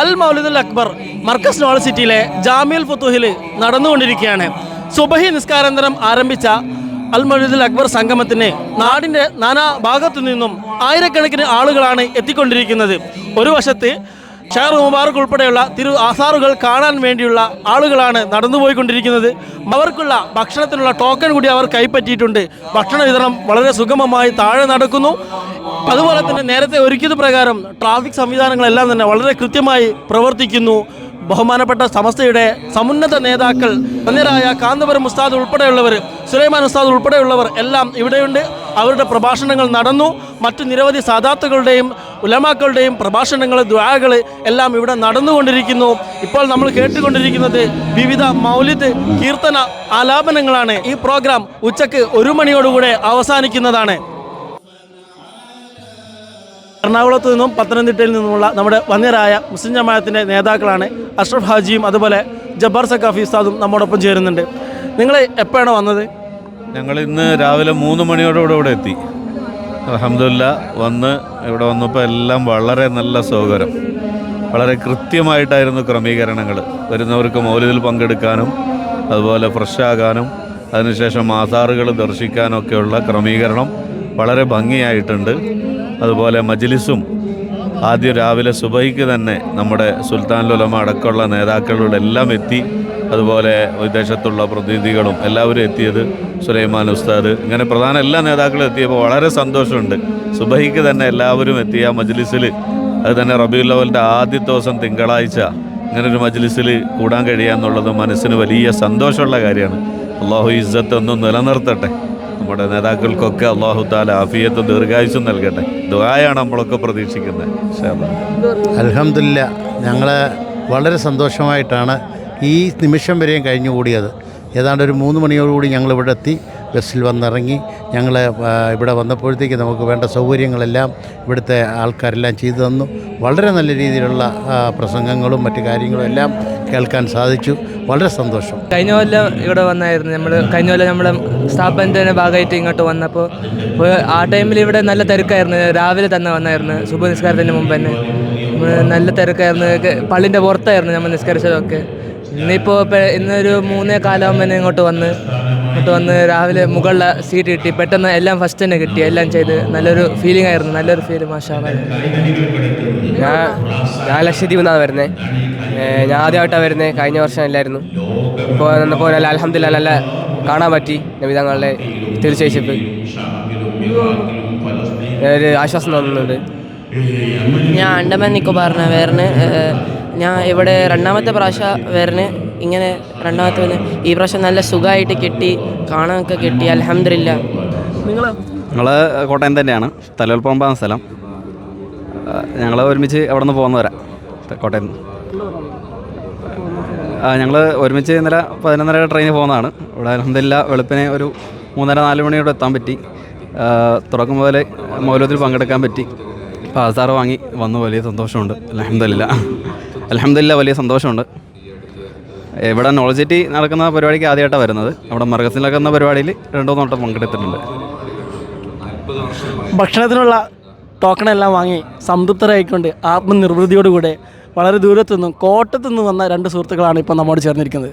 അൽ മൗലിദുൽ അക്ബർ മർക്കസ് നോൾ സിറ്റിയിലെ ജാമിയൽ ഫുത്തുഹിൽ നടന്നുകൊണ്ടിരിക്കുകയാണ്. സുബഹി നിസ്കാരാന്തരം ആരംഭിച്ച അൽ മൗലിദുൽ അക്ബർ സംഗമത്തിന് നാടിന്റെ നാനാ ഭാഗത്തു നിന്നും ആയിരക്കണക്കിന് ആളുകളാണ് എത്തിക്കൊണ്ടിരിക്കുന്നത്. ഒരു വശത്ത് ഷെയർ മുബാറക് ഉൾപ്പെടെയുള്ള തിരു ആസാറുകൾ കാണാൻ വേണ്ടിയുള്ള ആളുകളാണ് നടന്നുപോയിക്കൊണ്ടിരിക്കുന്നത്. അവർക്കുള്ള ഭക്ഷണത്തിനുള്ള ടോക്കൺ കൂടി അവർ കൈപ്പറ്റിയിട്ടുണ്ട്. ഭക്ഷണ വിതരണം വളരെ സുഗമമായി താഴെ നടക്കുന്നു. അതുപോലെ തന്നെ നേരത്തെ ഒരുക്കിയത് പ്രകാരം ട്രാഫിക് സംവിധാനങ്ങളെല്ലാം തന്നെ വളരെ കൃത്യമായി പ്രവർത്തിക്കുന്നു. ബഹുമാനപ്പെട്ട സമസ്തയുടെ സമുന്നത നേതാക്കൾ അന്നേരായ കാന്തപുരം ഉസ്താദ് ഉൾപ്പെടെയുള്ളവർ സുലൈമാൻ ഉസ്താദ് ഉൾപ്പെടെയുള്ളവർ എല്ലാം ഇവിടെയുണ്ട്. അവരുടെ പ്രഭാഷണങ്ങൾ നടന്നു. മറ്റു നിരവധി സാദാത്തുകളുടെയും ഉലമാക്കളുടെയും പ്രഭാഷണങ്ങൾ ദ്വാകൾ എല്ലാം ഇവിടെ നടന്നുകൊണ്ടിരിക്കുന്നു. ഇപ്പോൾ നമ്മൾ കേട്ടുകൊണ്ടിരിക്കുന്നത് വിവിധ മൗലിദ് കീർത്തന ആലാപനങ്ങളാണ്. ഈ പ്രോഗ്രാം ഉച്ചയ്ക്ക് ഒരു മണിയോടുകൂടെ അവസാനിക്കുന്നതാണ്. എറണാകുളത്ത് നിന്നും പത്തനംതിട്ടയിൽ നിന്നുമുള്ള നമ്മുടെ വന്യരായ മുസ്ലിം ജമാഅത്തിന്റെ നേതാക്കളാണ് അഷ്റഫ് ഹാജിയും അതുപോലെ ജബ്ബാർ സക്കാഫി ഉസ്താദും നമ്മോടൊപ്പം ചേരുന്നുണ്ട്. നിങ്ങൾ എപ്പോഴാണ് വന്നത്? ഞങ്ങൾ ഇന്ന് രാവിലെ മൂന്ന് മണിയോടുകൂടെ ഇവിടെ എത്തി. അലഹമില്ല വന്ന് ഇവിടെ വന്നപ്പോൾ എല്ലാം വളരെ നല്ല സൗകര്യം. വളരെ കൃത്യമായിട്ടായിരുന്നു ക്രമീകരണങ്ങൾ. വരുന്നവർക്ക് മൗലിതിൽ പങ്കെടുക്കാനും അതുപോലെ ഫ്രഷാകാനും അതിനുശേഷം ആധാറുകൾ ദർശിക്കാനൊക്കെയുള്ള ക്രമീകരണം വളരെ ഭംഗിയായിട്ടുണ്ട്. അതുപോലെ മജ്ലിസും ആദ്യം രാവിലെ സുബൈക്ക് തന്നെ നമ്മുടെ സുൽത്താൻ ലുലമ അടക്കമുള്ള നേതാക്കളുടെ എല്ലാം എത്തി. അതുപോലെ വിദേശത്തുള്ള പ്രതിനിധികളും എല്ലാവരും എത്തിയത് സുലൈമാൻ ഉസ്താദ്. ഇങ്ങനെ പ്രധാന എല്ലാ നേതാക്കളും എത്തിയപ്പോൾ വളരെ സന്തോഷമുണ്ട്. സുബൈക്ക് തന്നെ എല്ലാവരും എത്തിയ മജ്ലിസിൽ അത് തന്നെ അവലിന്റെ ആദ്യത്തെ ദിവസം തിങ്കളാഴ്ച ഇങ്ങനെ ഒരു മജ്ലിസിൽ കൂടാൻ കഴിയുക എന്നുള്ളത് മനസ്സിന് വലിയ സന്തോഷമുള്ള കാര്യമാണ്. അള്ളാഹു ഇസ്സത്ത് ഒന്നും നിലനിർത്തട്ടെ. നമ്മുടെ നേതാക്കൾക്കൊക്കെ അള്ളാഹു താല ആഫിയത്തും ദീർഘായുസും നൽകട്ടെ. ദുബായാണ് നമ്മളൊക്കെ പ്രതീക്ഷിക്കുന്നത്. അലഹമില്ല ഞങ്ങൾ വളരെ സന്തോഷമായിട്ടാണ് ഈ നിമിഷം വരെയും കഴിഞ്ഞുകൂടിയത്. ഏതാണ്ട് ഒരു മൂന്ന് മണിയോടുകൂടി ഞങ്ങൾ ഇവിടെ എത്തി ബസ്സിൽ വന്നിറങ്ങി ഞങ്ങൾ ഇവിടെ വന്നപ്പോഴത്തേക്ക് നമുക്ക് വേണ്ട സൗകര്യങ്ങളെല്ലാം ഇവിടുത്തെ ആൾക്കാരെല്ലാം ചെയ്തു തന്നു. വളരെ നല്ല രീതിയിലുള്ള പ്രസംഗങ്ങളും മറ്റു കാര്യങ്ങളും എല്ലാം കേൾക്കാൻ സാധിച്ചു. വളരെ സന്തോഷം. കഴിഞ്ഞ കൊല്ലം ഇവിടെ വന്നായിരുന്നു നമ്മൾ കഴിഞ്ഞ കൊല്ലം നമ്മുടെ സ്ഥാപനത്തിന്റെ ഭാഗമായിട്ട് ഇങ്ങോട്ട് വന്നപ്പോൾ ആ ടൈമിൽ ഇവിടെ നല്ല തിരക്കായിരുന്നു. രാവിലെ തന്നെ വന്നായിരുന്നു. ശുഭ നിസ്കാരത്തിന് മുമ്പ് തന്നെ. നല്ല തിരക്കായിരുന്നു. പള്ളിന്റെ പുറത്തായിരുന്നു നമ്മൾ നിസ്കരിച്ചതൊക്കെ. ഇന്നിപ്പോൾ ഇന്നൊരു മൂന്നേ കാലാകുമ്പോൾ ഇങ്ങോട്ട് വന്ന് ഇങ്ങോട്ട് വന്ന് രാവിലെ മുകളിലെ സീറ്റ് കിട്ടി. പെട്ടെന്ന് എല്ലാം ഫസ്റ്റ് തന്നെ കിട്ടി. എല്ലാം ചെയ്ത് നല്ലൊരു ഫീലിംഗ് ആയിരുന്നു. നല്ലൊരു ഫീൽ മാഷാ ഞാൻ ഞാൻ ലക്ഷദ്വീപിൽ നിന്നാണ് വരുന്നത് ഞാൻ ആദ്യമായിട്ടാണ് വരുന്നത് കഴിഞ്ഞ വർഷം അല്ലായിരുന്നു. ഇപ്പോൾ വന്നപ്പോൾ നല്ല അലഹമില്ല നല്ല കാണാൻ പറ്റി നബിതങ്ങളുടെ തീർച്ചയായിട്ടും ഒരു ആശ്വാസം തോന്നുന്നുണ്ട്. ഞാൻ അണ്ടമാൻ നിക്കോബാറിന് വേറിന് ഞാൻ ഇവിടെ രണ്ടാമത്തെ പ്രാവശ്യം വേറിന് ഇങ്ങനെ രണ്ടാമത്തെ വന്ന് ഈ പ്രാവശ്യം നല്ല സുഖമായിട്ട് കിട്ടി കാണാനൊക്കെ കിട്ടി അലഹമില്ല നിങ്ങൾ ഞങ്ങൾ കോട്ടയം തന്നെയാണ്. തലവൽപ്പറമ്പാണ് സ്ഥലം. ഞങ്ങൾ ഒരുമിച്ച് അവിടെ നിന്ന്. പോകുന്നവരാ കോട്ടയം ഞങ്ങൾ ഒരുമിച്ച് ഇന്നലെ പതിനൊന്നര ട്രെയിനിൽ പോകുന്നതാണ്. ഇവിടെ അലഹമില്ല വെളുപ്പിനെ ഒരു മൂന്നര നാല് മണിയോടെ എത്താൻ പറ്റി. തുടക്കം മുതലേ മൗലത്തിൽ പങ്കെടുക്കാൻ പറ്റി. പാസാറ് വാങ്ങി. വന്നു വലിയ സന്തോഷമുണ്ട്. അലഹമില്ല അലഹമില്ല വലിയ സന്തോഷമുണ്ട്. ഇവിടെ നോളജിറ്റി നടക്കുന്ന പരിപാടിക്ക് ആദ്യമായിട്ടാണ് വരുന്നത്. അവിടെ മർഗസിൽ നടക്കുന്ന പരിപാടിയിൽ രണ്ടോ നോട്ടം പങ്കെടുത്തിട്ടുണ്ട്. ഭക്ഷണത്തിനുള്ള ടോക്കണെല്ലാം വാങ്ങി സംതൃപ്തരായിക്കൊണ്ട് ആത്മനിർവൃതിയോടുകൂടെ വളരെ ദൂരത്തുനിന്നും കോട്ടത്തുനിന്ന് കോട്ടത്തു നിന്ന് വന്ന രണ്ട് സുഹൃത്തുക്കളാണ് ഇപ്പോൾ നമ്മോട് ചേർന്നിരിക്കുന്നത്.